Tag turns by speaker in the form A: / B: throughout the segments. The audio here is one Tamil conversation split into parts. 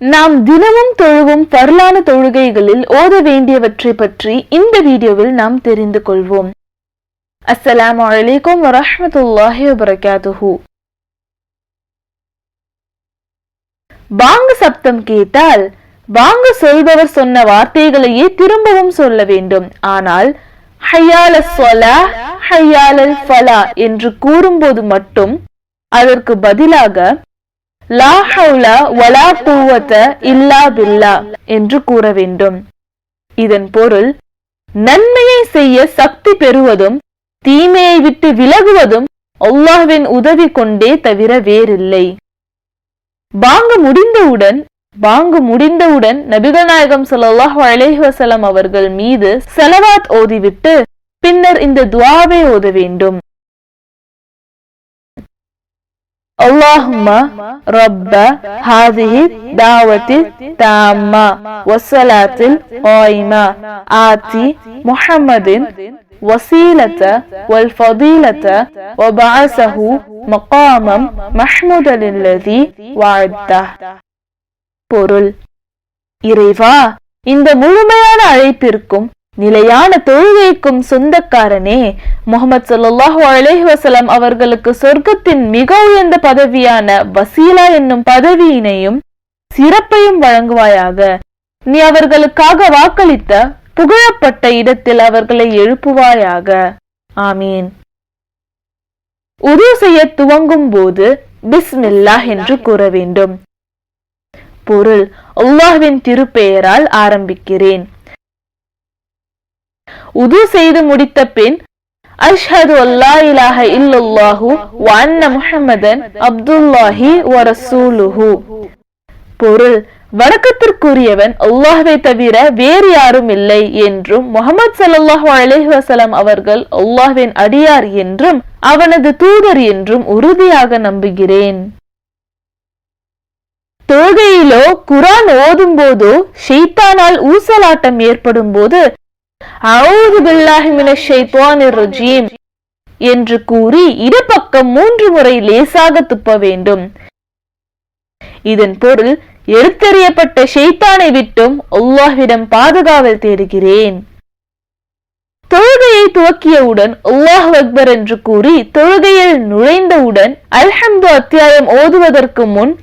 A: நாம் தினமும் தொழுவும் பரலான தொழுகைகளில் ஓத வேண்டியவற்றை பற்றி இந்த வீடியோவில் நாம் தெரிந்து கொள்வோம். அஸ்ஸலாம் அலைக்கும் வரமத்துல்லாஹி வபரகாத்துஹு. பாங்கு சப்தம் கேட்டால் பாங்கு சொல்பவர் சொன்ன வார்த்தைகளையே திரும்பவும் சொல்ல வேண்டும். ஆனால் ஹையால சொலா ஹையாலல் ஃபலா என்று கூறும்போது மட்டும் அதற்கு பதிலாக லா வலா குவத்த இல்லா பில்லா என்று கூற வேண்டும். இதன் பொருள் நன்மையை செய்ய சக்தி பெறுவதும் தீமையை விட்டு விலகுவதும் அல்லாஹ்வின் உதவி கொண்டே தவிர வேறில்லை. பாங்கு முடிந்தவுடன் பாங்கு முடிந்தவுடன் நபிகள் நாயகம் ஸல்லல்லாஹு அலைஹி வஸல்லம் அவர்கள் மீது செலவாத் ஓதிவிட்டு பின்னர் இந்த துவாவை ஓத வேண்டும். اللهم رب هذه الدعوة التامة والصلاة القائمة آتي محمد وسيلة والفضيلة وبعثه مقاما محمودا الذي وعده பொருள் இறைவா இந்த முழுமையான அழைப்பிற்கும் நிலையான தொழுகைக்கும் சொந்தக்காரனே. முகமது ஸல்லல்லாஹு அலேஹ் வசலம் அவர்களுக்கு சொர்க்கத்தின் மிக உயர்ந்த பதவியான வசீலா என்னும் பதவியினையும் சிறப்பையும் வழங்குவாயாக. நீ அவர்களுக்காக வாக்களித்த புகழப்பட்ட இடத்தில் அவர்களை எழுப்புவாயாக. ஆமீன். உது செய்ய துவங்கும் போது பிஸ்மில்லாஹ் என்று கூற வேண்டும். பொருள் அல்லாஹ்வின் திருப்பெயரால் ஆரம்பிக்கிறேன். உது செய்து முடித்த பின் அஷ்ஹது அல்லா இலாஹ இல்லல்லாஹு வ முஹம்மதன் அப்துல்லாஹி வரசூலுஹு பொருள் வணக்கத்திற்குரியவன் அல்லாஹ்வை தவிர வேறு யாரும் இல்லை என்றும் முகமது ஸல்லல்லாஹு அலஹி வசலம் அவர்கள் அல்லாஹ்வின் அடியார் என்றும் அவனது தூதர் என்றும் உறுதியாக நம்புகிறேன். தொழுகையிலோ குரான் ஓதும் போதோ ஷெய்தானால் ஊசலாட்டம் ஏற்படும் போது என்று கூறி இடப்பக்கம் மூன்று முறை லேசாக துப்ப வேண்டும். இதன் பொருள் எடுத்தறியப்பட்ட ஷெய்தானை விட்டும் அல்லாஹ்விடம் பாதுகாவல் தேடுகிறேன். தொழுகையை துவக்கியவுடன் அல்லாஹ் அக்பர் என்று கூறி தொழுகையில் நுழைந்தவுடன் அல்ஹம்து அத்தியாயம் ஓதுவதற்கு முன்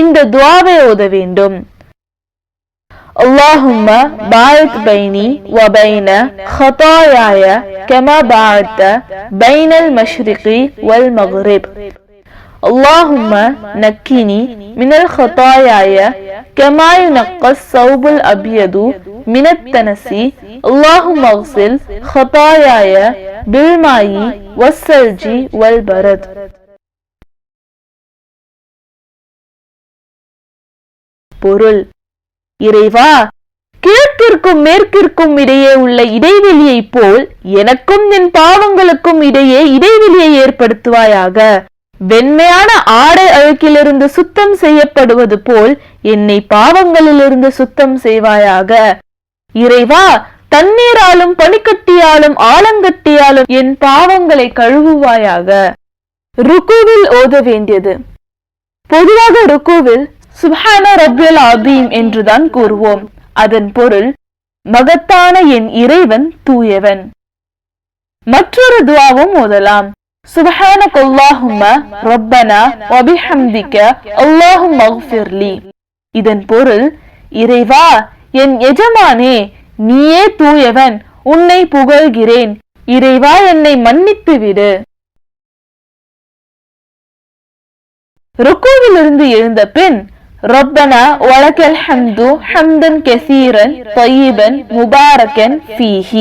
A: இந்த துவாவை ஓத வேண்டும். اللهم باعث بيني وبين خطاياي كما باعدت بين المشرق والمغرب اللهم نكني من الخطاياي كما ينقى الثوب الأبيض من التنس اللهم اغسل خطاياي بالماء والثلج والبرد பொருள் இறைவா கிழக்கிற்கும் மேற்கிற்கும் இடையே உள்ள இடைவெளியை போல் எனக்கும் என் பாவங்களுக்கும் இடையே இடைவெளியை ஏற்படுத்துவாயாக. வெண்மையான ஆடை அழுக்கிலிருந்து சுத்தம் செய்யப்படுவது போல் என்னை பாவங்களிலிருந்து சுத்தம் செய்வாயாக. இறைவா தண்ணீராலும் பனிக்கட்டியாலும் ஆலங்கட்டியாலும் என் பாவங்களை கழுவுவாயாக. ருக்குவில் ஓத வேண்டியது. பொதுவாக ருக்குவில் சுப்ஹான ரப்பியல் அதீம் என்றுதான் கூறுவோம். அதன் பொருள் மகத்தான என் இறைவன் தூயவன். மற்றொரு துவாவும் ஓதலாம். சுபஹான கொல்லாஹும்ம ரப்பனா வபிஹம்திக்க அல்லாஹும் மஃபிர்லி இதன் பொருள் இறைவா என் எஜமானே நீயே தூயவன் உன்னை புகழ்கிறேன். இறைவா என்னை மன்னித்து விடு. ருக்கோவிலிருந்து எழுந்த பின் ربنا ولك الحمد حمدا كثيرا طيبا مباركا فيه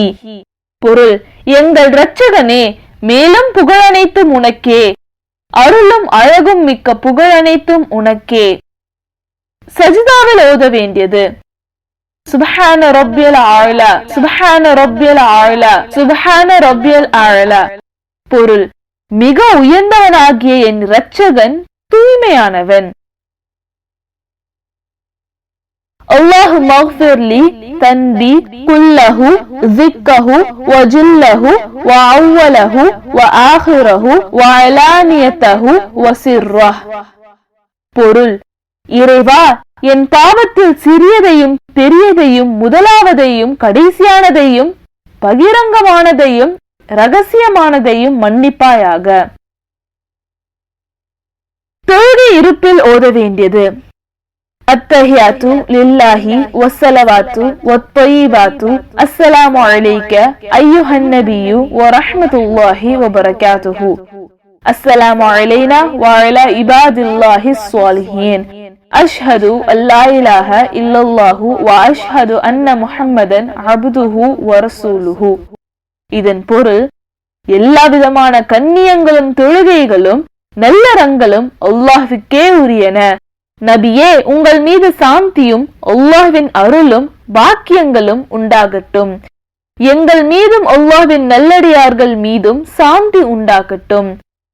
A: பொருள் எங்கள் இரட்சகனே மேலும் புகழனைத்தும் உனக்கே அருளும் அழகும் மிக்க புகழனைத்தும் உனக்கே சஜிதாவில் ஓத வேண்டியது சுபஹான ரப்பியல் ஆழலா சுபஹான ரப்பியல் ஆழலா சுபஹான ரப்பியல் ஆழலா பொருள் மிக உயர்ந்தவனாகிய என் இரட்சகன் தூய்மையானவன் அல்லாஹு மஃபிர்லி தன்பி குல்லஹு ஜிக்கஹு வஜுல்லஹு வஅவ்வலஹு வஆஹிரஹு வஅலானியத்தஹு வசிர்ரஹ். பொருள் இறைவா என் பாவத்தில் சிறியதையும் பெரியதையும் முதலாவதையும் கடைசியானதையும் பகிரங்கமானதையும் ரகசியமானதையும் மன்னிப்பாயாக. தொழுகை இருப்பில் ஓத வேண்டியது. அத்தஹியாத்து லில்லாஹி வஸ்ஸலவாத்து வத்தய்யிபாத்து. அஸ்ஸலாமு அலைக்க அய்யுஹன் நபியு வ அஸ்ஸலாமு அலைனா வ இபாதில்லாஹி ஸ்ஸாலிஹீன் அஷ்ஹது அல்லா இலாஹ இல்லல்லாஹு வ அன்ன முஹம்மதன் அப்துஹு வ இதன் பொருள் எல்லா விதமான கண்ணியங்களும் தொழுகைகளும் நல்லறங்களும் அல்லாஹுக்கே உரியன. நபியே உங்கள் மீது சாந்தியும் அல்லாஹ்வின் அருளும் பாக்கியங்களும் உண்டாகட்டும். எங்கள் மீதும் அல்லாஹ்வின் நல்லடியார்கள் மீதும் சாந்தி உண்டாகட்டும்.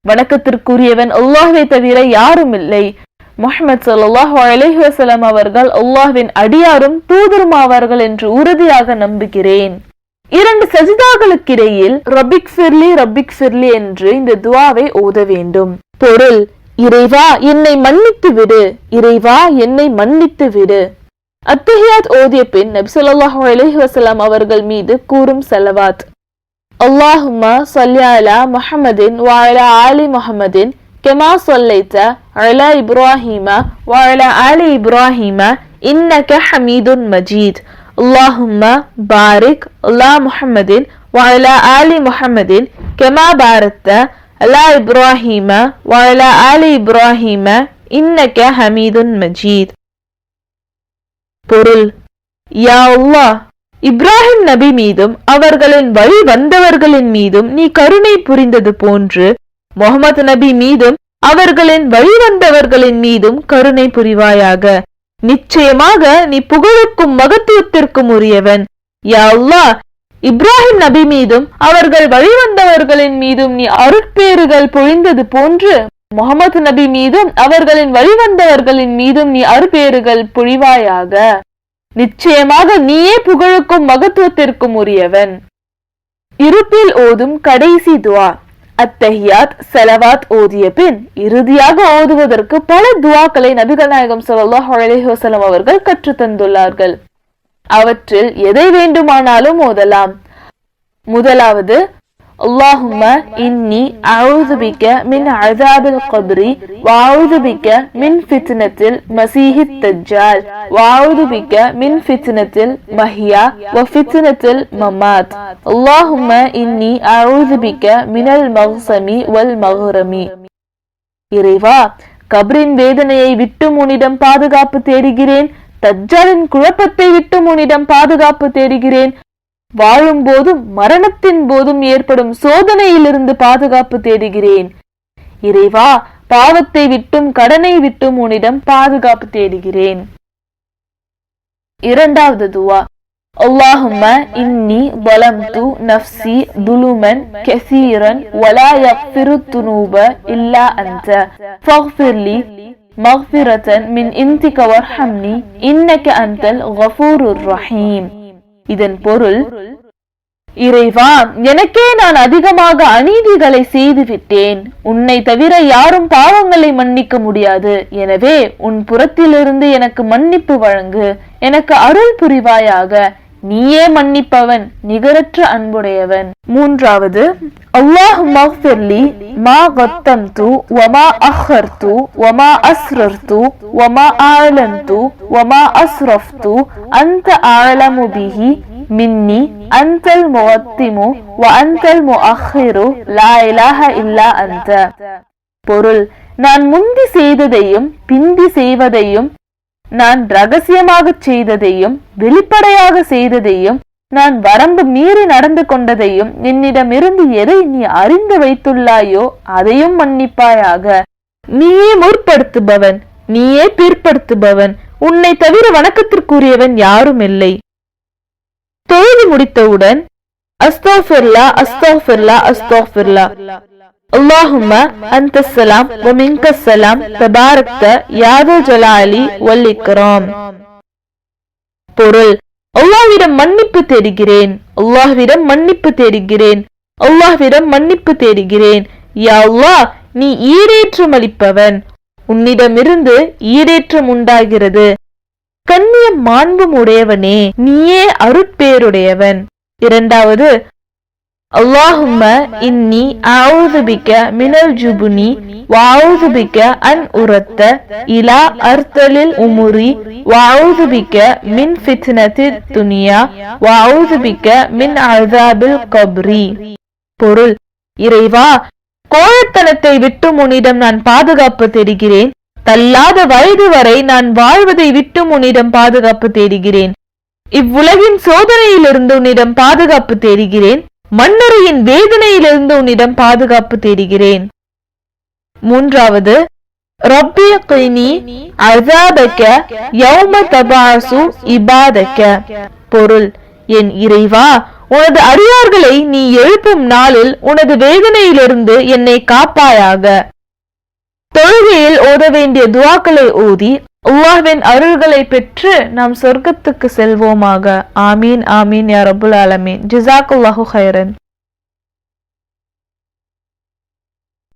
A: வணக்கத்திற்குரியவன் அல்லாஹ்வை தவிர யாரும் இல்லை. முஹமது ஸல்லல்லாஹு அலஹி வசலம் அவர்கள் அல்லாஹ்வின் அடியாரும் தூதருமாவார்கள் என்று உறுதியாக நம்புகிறேன். இரண்டு சஜிதாக்களுக்கிடையில் ரபிக் ஃபிர்லி ரபிக் ஃபிர்லி என்று இந்த துவாவை ஓத வேண்டும். பொருள் இறைவா என்னை மன்னித்து விடு இறைவா என்னை மன்னித்து விடு அத்தஹியாத் ஓதிய பின் நபி ஸல்லல்லாஹு அலைஹி வஸல்லம் அவர்கள் மீது கூறும் செலவாத் அல்லாஹும்ம ஸல்லி அலா முஹம்மதின் வ அலா ஆலி முஹம்மதின் கமா ஸல்லைத அலா இப்ராஹீம வ அலா ஆலி இப்ராஹீம இன்னக ஹமீதுன் மஜீத் اللهم بارك على محمد وعلى آل محمد كما باركت அலா இப்ராஹிம வாழ ஆலி இப்ராஹிம இன்னக்க ஹமீதுன் மஜீத் பொருள் யா அல்லா இப்ராஹிம் நபி மீதும் அவர்களின் வழி வந்தவர்களின் மீதும் நீ கருணை புரிந்தது போன்று முகமது நபி மீதும் அவர்களின் வழிவந்தவர்களின் மீதும் கருணை புரிவாயாக நிச்சயமாக நீ புகழுக்கும் மகத்துவத்திற்கும் உரியவன் யா அல்லா இப்ராஹிம் நபி மீதும் அவர்கள் வழிவந்தவர்களின் மீதும் நீ அருட்பேறுகள் பொழிந்தது போன்று முகமது நபி மீதும் அவர்களின் வழிவந்தவர்களின் மீதும் நீ அருட்பேறுகள் பொழிவாயாக. நிச்சயமாக நீயே புகழுக்கும் மகத்துவத்திற்கும் உரியவன். இருப்பில் ஓதும் கடைசி துவா. அத்தஹியாத் செலவாத் ஓதிய பின் இறுதியாக ஓதுவதற்கு பல துவாக்களை நபிகள் நாயகம் ஸல்லல்லாஹு அலிஹசலம் அவர்கள் கற்றுத்தந்துள்ளார்கள். அவற்றில் எதை வேண்டுமானாலும் ஓதலாம் முதலாவது اللهم إني أعوذ بك من عذاب القبر وأعوذ بك من فتنة المسيح الدجال وأعوذ بك من فتنة المحيا وفتنة الممات اللهم إني أعوذ بك من المغصم والمغرم இறைவா கபரின் வேதனையை விட்டு உன்னிடம் பாதுகாப்பு தேடுகிறேன் தஜ்ஜாலின் குழப்பத்தை விட்டு உன்னிடம் பாதுகாப்பு தேடுகிறேன் வாழும் போதும் மரணத்தின் போதும் ஏற்படும் சோதனையிலிருந்து பாதுகாப்பு தேடுகிறேன் இறைவா பாவத்தை விட்டும் கடனை விட்டும் உன்னிடம் பாதுகாப்பு தேடுகிறேன் இரண்டாவது துவா اللهم إني ظلمت نفسي ظلما كثيرا ولا يغفر الذنوب إلا أنت فاغفر لي மஹ்பிரத்தன் மின் இந்திக வர்ஹம்னி இன்னக அந்தல் கஃபூருர் ரஹீம். இதன் பொருள் இறைவா எனக்கே நான் அதிகமாக அநீதிகளை செய்துவிட்டேன். உன்னை தவிர யாரும் பாவங்களை மன்னிக்க முடியாது. எனவே உன் புறத்திலிருந்து எனக்கு மன்னிப்பு வழங்கு. எனக்கு அருள் புரிவாயாக. நீயே மன்னிப்பவன் நிகரற்ற அன்புடையவன். மூன்றாவது அல்லாஹ் மஃபிர்லி மா கத்தம்து வமா அஹர்து வமா அஸ்ரர்து வமா ஆலந்து வமா அஸ்ரஃப்து அந்த ஆலமு பிஹி மின்னி அந்தல் முகத்திமு வ அந்தல் முஅஹிரு லா இலாஹ இல்லா அந்த. பொருள் நான் முந்தி செய்ததையும் பிந்தி செய்வதையும் நான் ரகசியமாக செய்ததையும் வெளிப்படையாக செய்ததையும் நான் வரம்பு மீறி நடந்து கொண்டதையும் என்னிடமிருந்து எதை நீ அறிந்து வைத்துள்ளாயோ அதையும் மன்னிப்பாயாக. நீயே முற்படுத்துபவன் நீயே பிற்படுத்துபவன் உன்னை தவிர வணக்கத்திற்குரியவன் யாரும் இல்லை. தொழுது முடித்தவுடன் அஸ்தோஃபிர்லா அஸ்தோஃபிர்லா அஸ்தோஃபிர்லா اللهم أنت السلام ومنك السلام تباركت يا ذا الجلال والإكرام பொருள் அல்லாஹ்விடம் மன்னிப்பு தேடுகிறேன் அல்லாஹ்விடம் மன்னிப்பு தேடுகிறேன் அல்லாஹ்விடம் மன்னிப்பு தேடுகிறேன் யா அல்லாஹ் நீ ஈரேற்றம் அளிப்பவன் உன்னிடமிருந்து ஈடேற்றம் உண்டாகிறது கண்ணியம் மாண்பும் உடையவனே நீயே அருட்பேருடையவன் இரண்டாவது اللهم إني أعوذ بك من الجبن وأعوذ بك أن أرد إلى أرتل الأمور وأعوذ بك من فتنة الدنيا وأعوذ بك من عذاب القبر பொருள் இறைவா கோழத்தனத்தை விட்டு உன்னிடம் நான் பாதுகாப்பு தேடுகிறேன். தள்ளாத வயது வரை நான் வாழ்வதை விட்டு உன்னிடம் பாதுகாப்பு தேடுகிறேன். இவ்வுலகின் சோதனையிலிருந்து உன்னிடம் பாதுகாப்பு தேடுகிறேன். மன்னரையின் வேதனையிலிருந்து உன்னிடம் பாதுகாப்பு தேடுகிறேன். மூன்றாவது பொருள் என் இறைவா உனது அடியார்களை நீ எழுப்பும் நாளில் உனது வேதனையிலிருந்து என்னை காப்பாயாக. தொழுகையில் ஓத வேண்டிய துவாக்களை ஓதி அல்லாஹ்வின் அருள்களை பெற்று நாம் சொர்க்கத்துக்கு செல்வோமாக. ஆமீன் ஆமீன் யா ரபுல் ஆலமீன். ஜிசாக்குல்லாஹு ஹைரன்